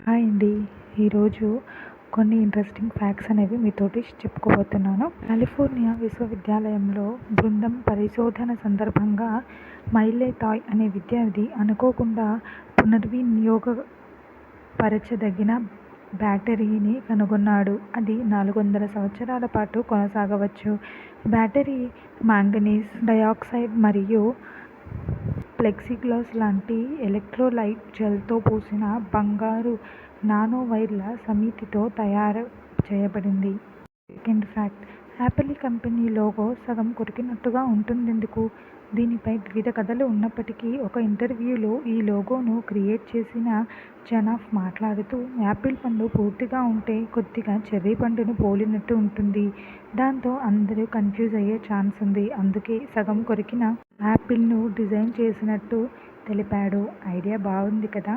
Hi అండి. ఈరోజు కొన్ని ఇంట్రెస్టింగ్ ఫ్యాక్ట్స్ అనేవి మీతోటి చెప్పుకోబోతున్నాను. కాలిఫోర్నియా విశ్వవిద్యాలయంలో బృందం పరిశోధన సందర్భంగా మైలే తాయ్ అనే విద్యార్థి అనుకోకుండా పునర్వినియోగపరచదగిన బ్యాటరీని కనుగొన్నాడు. అది నాలుగు వందల సంవత్సరాల పాటు కొనసాగవచ్చు. బ్యాటరీ మాంగనీస్ డయాక్సైడ్ మరియు ప్లెక్సిగ్లాస్ లాంటి ఎలక్ట్రోలైట్ జెల్తో పూసిన బంగారు నానోవైర్ల సమితితో తయారు చేయబడింది. Second fact Apple company logo సగం కొరికినట్టుగా ఉంటుందెందుకు? దీనిపై వివిధ కథలు ఉన్నప్పటికీ ఒక ఇంటర్వ్యూలో ఈ లోగోను క్రియేట్ చేసిన జనాఫ్ మాట్లాడుతూ యాపిల్ పండు పూర్తిగా ఉంటే కొద్దిగా చెర్రీ పండును పోలినట్టు ఉంటుంది. దాంతో అందరూ కన్ఫ్యూజ్ అయ్యే ఛాన్స్ ఉంది. అందుకే సగం కొరికిన యాపిల్ను డిజైన్ చేసినట్టు తెలిపాడు. ఐడియా బాగుంది కదా?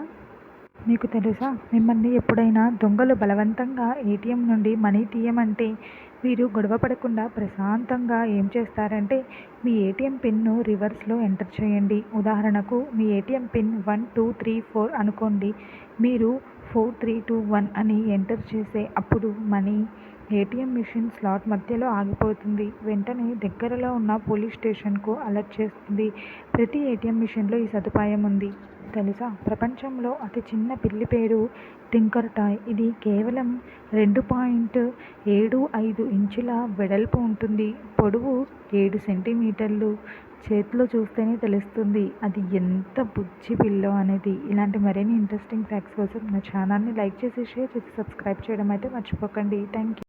మీకు తెలుసా? మిమ్మల్ని ఎప్పుడైనా దొంగలు బలవంతంగా ఏటీఎం నుండి మనీ తీయమంటే మీరు గొడవ పడకుండా ప్రశాంతంగా ఏం చేస్తారంటే మీ ఏటీఎం పిన్ను రివర్స్లో ఎంటర్ చేయండి. ఉదాహరణకు మీ ATM pin one two three four అనుకోండి. మీరు ఫోర్ త్రీ టూ వన్ అని ఎంటర్ చేసే అప్పుడు మనీ ఏటీఎం మిషన్ స్లాట్ మధ్యలో ఆగిపోతుంది. వెంటనే దగ్గరలో ఉన్న పోలీస్ స్టేషన్కు అలర్ట్ చేస్తుంది. ప్రతి ఏటీఎం మిషన్లో ఈ సదుపాయం ఉంది. తెలుసా? ప్రపంచంలో అతి చిన్న పిల్లి పేరు టింకర్ టాయ్. ఇది కేవలం రెండు పాయింట్ ఏడు ఐదు ఇంచుల వెడల్పు ఉంటుంది. పొడవు ఏడు సెంటీమీటర్లు. చేతిలో చూస్తేనే తెలుస్తుంది అది ఎంత బుజ్జి పిల్లో అనేది. ఇలాంటి మరిన్ని ఇంట్రెస్టింగ్ ఫ్యాక్ట్స్ కోసం నా ఛానల్ని లైక్ చేసి షేర్ చేసి సబ్స్క్రైబ్ చేయడం అయితే మర్చిపోకండి. Thank you